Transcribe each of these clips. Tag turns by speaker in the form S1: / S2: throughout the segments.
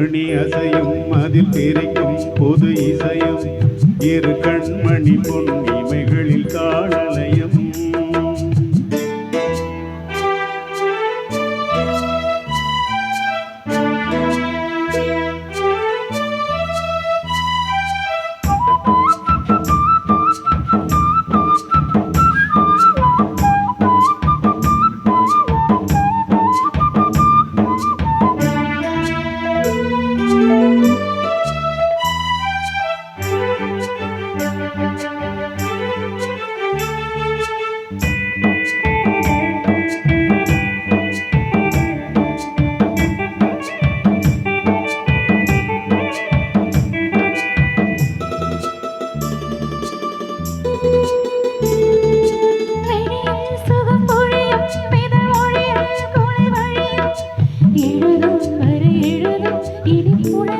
S1: மணி அசையும் அதில் திரைக்கும் புது இசையும்.
S2: இரு கண்மணி
S1: பொன்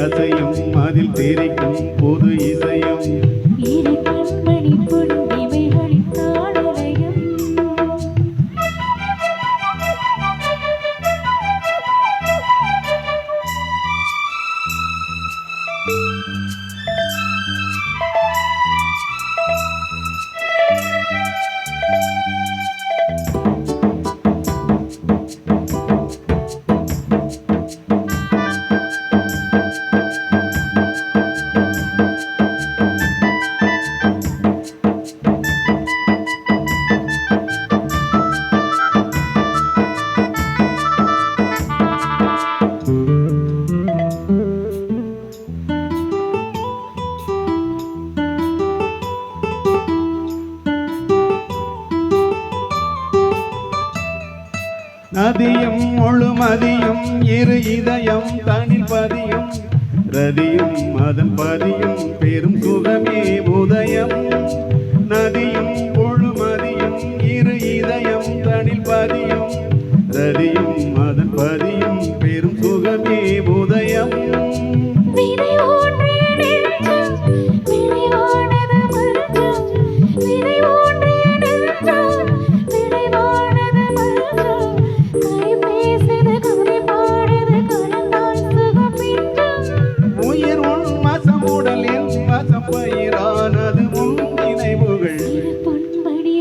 S1: அசையும் அதில் திரைக்கும் பொது இசையும். அதியும் முழுமதியும் இரு இதயம் தனில் பதியும். ரதியும் அதன் பதியும் பெரும் சுகமே உதயம்.
S2: பயிரானது முன்னினைவுகள்
S1: பொன்படி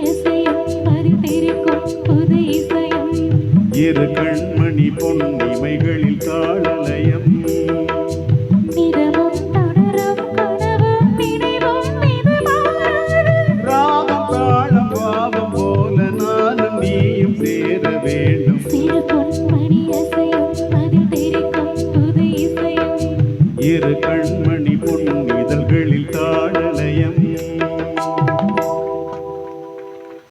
S1: இரு கண்மணி பொன்னிமைகளில் தாளலயம் இரு கண்மணி